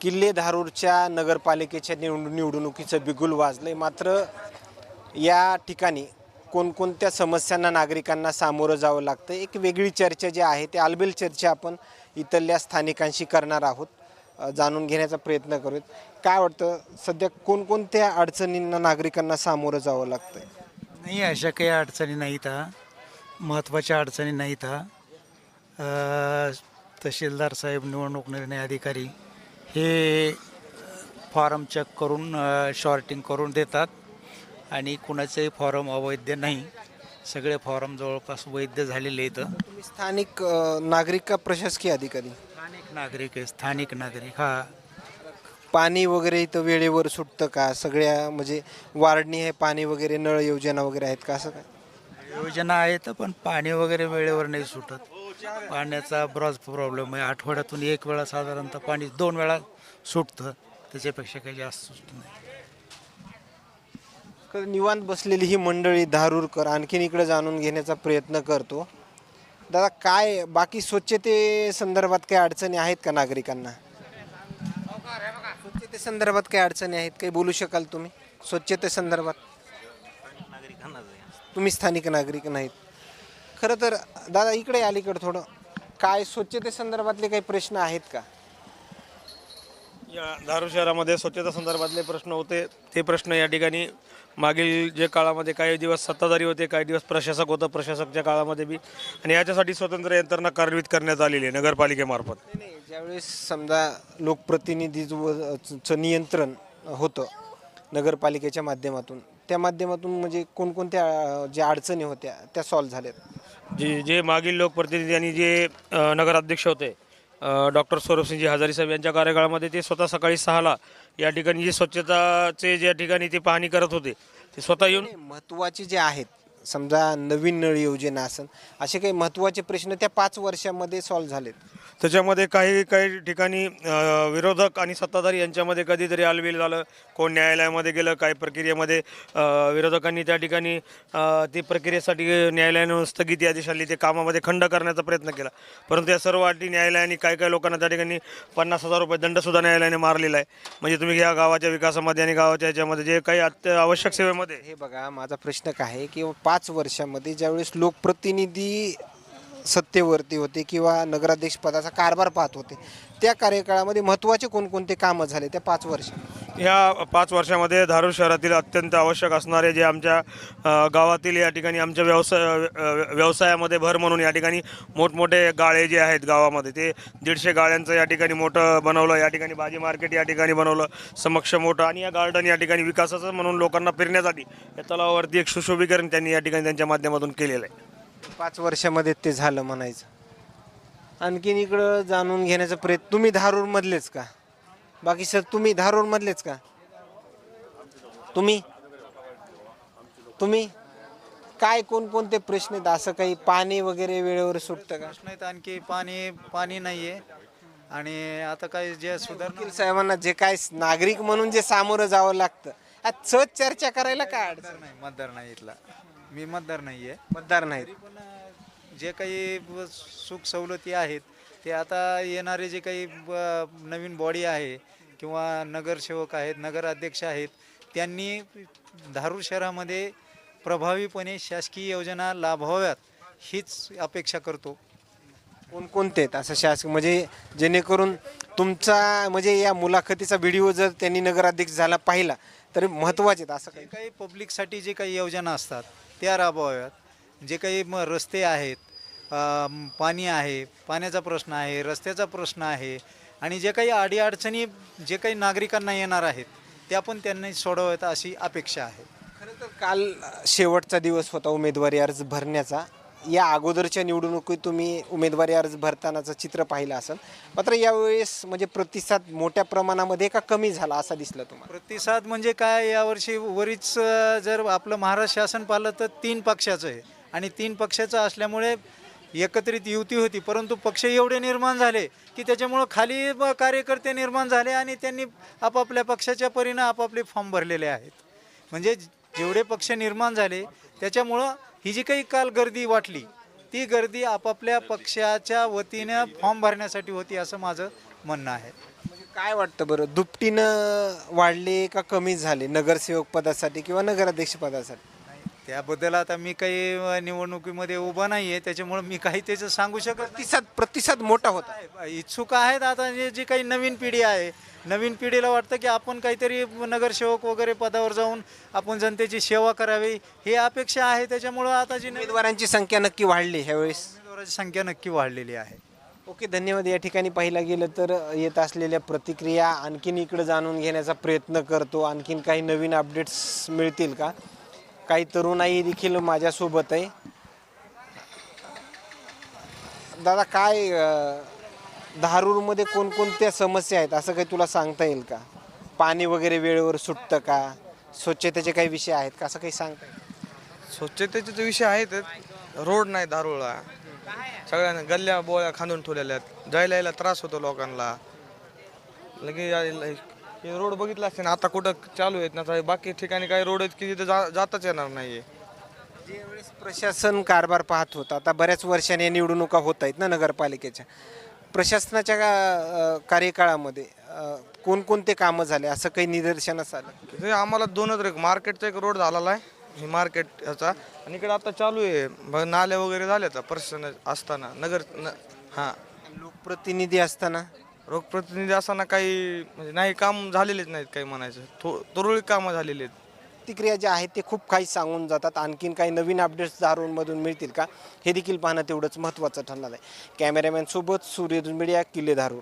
किल्ले धारूरच्या नगरपालिकेच्या निवड निवडणुकीचं बिगुल वाजलंय. मात्र या ठिकाणी कोणकोणत्या समस्यांना नागरिकांना सामोरं जावं लागतं एक वेगळी चर्चा जी आहे ती आलबेल चर्चा आपण इथल्या स्थानिकांशी करणार आहोत. जाणून घेण्याचा प्रयत्न करूयात. काय वाटतं सध्या कोणकोणत्या अडचणींना नागरिकांना सामोरं जावं लागतं नाही अशा काही अडचणी नाहीत हा. महत्त्वाच्या अडचणी नाहीत हा. तहसीलदार साहेब निवडणूक निर्णय अधिकारी हे फॉर्म चेक करून शॉर्टिंग करून देतात आणि कुणाचंही फॉर्म अवैध नाही. सगळे फॉर्म जवळपास वैध झालेले आहेत. तुम्ही स्थानिक अ, नागरिक का प्रशासकीय अधिकारी? स्थानिक नागरिक आहे स्थानिक नागरिक. हा. पाणी वगैरे इथं वेळेवर सुटतं का? सगळ्या म्हणजे वारणी आहे पाणी वगैरे नळ योजना वगैरे आहेत का? असं काय? योजना आहेत पण पाणी वगैरे वेळेवर नाही सुटत. पाण्याचा बराच प्रॉब्लेम आहे. आठवड्यातून एक वेळा साधारणतः पाणी दोन वेळा सुटतं. त्याच्यापेक्षा काही जास्त सुटत नाही. निवांत बसलेली ही मंडळी धारूरकर आणखीन इकडे जाणून घेण्याचा प्रयत्न करतो. दादा काय बाकी स्वच्छते संदर्भात काही अडचणी आहेत का नागरिकांना? स्वच्छते संदर्भात काही अडचणी आहेत? काही बोलू शकाल तुम्ही? स्वच्छते संदर्भात? तुम्ही स्थानिक नागरिक नाहीत. खरं तर दादा इकडे अलीकडे थोडं. काय स्वच्छते संदर्भातले काही प्रश्न आहेत का? या धारूर शहरामध्ये स्वच्छता संदर्भातले प्रश्न होते. ते प्रश्न या ठिकाणी मागील जे काळामध्ये काही दिवस सत्ताधारी होते काही दिवस प्रशासक होतं प्रशासकच्या काळामध्ये बी. आणि याच्यासाठी स्वतंत्र यंत्रणा कार्यान्वित करण्यात आलेली आहे नगरपालिकेमार्फत. नाही, नाही ज्यावेळेस समजा लोकप्रतिनिधीचं नियंत्रण होतं नगरपालिकेच्या माध्यमातून त्या माध्यमातून म्हणजे कोणकोणत्या अं, ज्या अडचणी होत्या त्या सॉल्व्ह झाल्यात. जे जे मागील लोकप्रतिनिधी आणि जे नगराध्यक्ष होते डॉक्टर स्वरूपसिंहजी हजारी साहेब यांच्या कार्यकाळामध्ये ते स्वतः सकाळी सहाला या ठिकाणी जे स्वच्छताचे ज्या ठिकाणी ते पाहणी करत होते ते स्वतः येऊन महत्त्वाचे जे आहेत समजा नवीन नळ योजना असेल असे काही महत्त्वाचे प्रश्न त्या पाच वर्षामध्ये सॉल्व्ह झालेत. त्याच्यामध्ये काही काही ठिकाणी विरोधक आणि सत्ताधारी यांच्यामध्ये कधीतरी आलबेल झालं. कोण न्यायालयामध्ये गेलं काही प्रक्रियेमध्ये विरोधकांनी त्या ठिकाणी ती प्रक्रियेसाठी न्यायालयानं स्थगिती आदेश आली ते कामामध्ये खंड करण्याचा प्रयत्न केला. परंतु या सर्व अटी न्यायालयाने काही काही लोकांना त्या ठिकाणी पन्नास हजार रुपये दंडसुद्धा न्यायालयाने मारलेला आहे. म्हणजे तुम्ही या गावाच्या विकासामध्ये आणि गावाच्या ह्याच्यामध्ये जे काही अत्य आवश्यक सेवेमध्ये हे बघा माझा प्रश्न काय आहे की पाच वर्षामध्ये ज्यावेळेस लोकप्रतिनिधी सत्तेवरती होते किंवा नगराध्यक्षपदाचा कारभार पाहत होते. त्या कार्यकाळामध्ये महत्त्वाचे कोणकोणते कामं झाले त्या पाच वर्ष? ह्या पाच वर्षामध्ये धारूर शहरातील अत्यंत आवश्यक असणारे जे आमच्या गावातील या ठिकाणी आमच्या व्यवसाय व्यवसायामध्ये भर म्हणून या ठिकाणी मोठमोठे गाळे जे आहेत गावामध्ये ते दीडशे गाळ्यांचं या ठिकाणी मोठं बनवलं या ठिकाणी भाजी मार्केट या ठिकाणी बनवलं समक्ष मोठं आणि या गार्डन या ठिकाणी विकासाचं म्हणून लोकांना फिरण्यासाठी या तलावावरती एक सुशोभीकरण त्यांनी या ठिकाणी त्यांच्या माध्यमातून केलेलं आहे. पाच वर्षामध्ये ते झालं म्हणायचं. आणखीन इकडं जाणून घेण्याचा प्रयत्न तुम्ही धारूरमधलेच का? बाकी सर तुम्ही धारूरमधलेच का? तुम्ही? तुम्ही? काय कोणकोणते प्रश्न आहेत? असं काही पाणी वगैरे वेळेवर सुटतं का? प्रश्न आहेत आणखी पाणी पाणी नाही आहे आणि आता काय जे सुधारणा वकील साहेबांना जे काय नागरिक म्हणून जे सामोरं जावं लागतं आज सहज चर्चा करायला काय अडचण? नाही मतदार नाही इथला. मी मतदार नाही आहे मतदार नाहीत. पण अं, जे काही ब- सुख सवलती आहेत ते आता येणारे जे काही ब- नवीन बॉडी आहे किंवा नगरसेवक आहेत नगराध्यक्ष आहेत त्यांनी धारूर शहरामध्ये प्रभावीपणे शासकीय योजना लाभाव्यात हीच अपेक्षा करतो. कोणकोणते आहेत असं शासक म्हणजे जेणेकरून तुमचा म्हणजे या मुलाखतीचा व्हिडिओ जर त्यांनी नगराध्यक्ष झाला पाहिला तर महत्त्वाचे आहेत असं जे काही? काही पब्लिकसाठी जे काही योजना असतात त्या राबवाव्यात. जे काही म रस्ते आहेत पाणी आहे पाण्याचा प्रश्न आहे रस्त्याचा प्रश्न आहे आणि जे काही अडीअडचणी जे काही नागरिकांना येणार आहेत त्या पण त्यांनी सोडवत अशी अपेक्षा आहे. खरं तर काल शेवटचा दिवस होता उमेदवारी अर्ज भरण्याचा. या अगोदरच्या निवडणुकीत तुम्ही उमेदवारी अर्ज भरतानाचं चित्र पाहिलं असेल. मात्र यावेळेस म्हणजे प्रतिसाद मोठ्या प्रमाणामध्ये का कमी झाला असा दिसला तुम्हाला? प्रतिसाद म्हणजे काय यावर्षी वरीच जर आपलं महाराष्ट्र शासन पाहिलं तर तीन पक्षाचं आहे. आणि तीन पक्षाचं असल्यामुळे एकत्रित युती होती परंतु पक्ष एवढे निर्माण झाले की त्याच्यामुळं खाली कार्यकर्ते निर्माण झाले आणि त्यांनी आपापल्या पक्षाच्या परीनं आपापले फॉर्म भरलेले आहेत. म्हणजे जेवढे पक्ष निर्माण झाले त्याच्यामुळं ही जी काही काल गर्दी वाटली ती गर्दी आपापल्या पक्षाच्या वतीनं फॉर्म भरण्यासाठी होती असं माझं म्हणणं आहे. म्हणजे काय वाटतं बरं? दुपटीनं वाढले का कमी झाले नगरसेवक पदासाठी किंवा नगराध्यक्ष पदासाठी? त्याबद्दल आता मी काही निवडणुकीमध्ये उभा नाही आहे त्याच्यामुळे मी काही त्याचं सांगू शकत नाही. प्रतिसाद प्रतिसाद मोठा होता. आहे. इच्छुक आहेत आता जे जी काही नवीन पिढी आहे. नवीन पिढीला वाटतं की आपण काहीतरी नगरसेवक वगैरे पदावर जाऊन आपण जनतेची सेवा करावी. ही अपेक्षा आहे. त्याच्यामुळं आता जी नवीन उमेदवारांची संख्या नक्की वाढली ह्यावेळेस? उमेदवाराची संख्या नक्की वाढलेली आहे. ओके धन्यवाद. या ठिकाणी पाहिलं गेलं तर येत असलेल्या प्रतिक्रिया आणखीन इकडे जाणून घेण्याचा प्रयत्न करतो. आणखीन काही नवीन अपडेट्स मिळतील का? काही तरुणाई देखील माझ्यासोबत आहे. दादा काय धारूरमध्ये कोणकोणत्या समस्या आहेत? असं काही तुला सांगता येईल का? पाणी वगैरे वेळेवर सुटतं का? स्वच्छतेचे काही विषय आहेत का? असं काही सांगता येईल? स्वच्छतेचे जे विषय आहेत रोड नाही दारूळला सगळ्यांना गल्ल्या बोळ्या खांदून ठेवलेल्या आहेत. जायला यायला त्रास होतो लोकांना. लगे हे रोड बघितला असते ना आता कुठं चालू आहेत ना बाकी ठिकाणी काही रोड आहेत की तिथे जा जाताच येणार नाही ज्यावेळेस प्रशासन कारभार पाहत होता आता बऱ्याच वर्षांनी या निवडणुका होत आहेत ना नगरपालिकेच्या. प्रशासनाच्या अं, कार्यकाळामध्ये अं, कोणकोणते कामं झाले असं काही निदर्शनास आलं? ते आम्हाला दोनच रे मार्केटचा एक रोड झालेला आहे हे मार्केट ह्याचा. आणि इकडे आता चालू आहे ब- नाले वगैरे झाले तर प्रशासन असताना नगर न हां. लोकप्रतिनिधी असताना? रोगप्रतिनिधी असताना काही म्हणजे नाही काम झालेलेच नाहीत काही म्हणायचं. थो तुरळक कामं झालेली आहेत. प्रतिक्रिया ज्या आहेत ते खूप काही सांगून जातात. आणखीन काही नवीन अपडेट्स दारूंमधून मिळतील का? हे देखील पाहणं तेवढंच महत्त्वाचं ठरणार आहे. कॅमेरामॅनसोबत सूर्यदून मीडिया किल्ले धारूर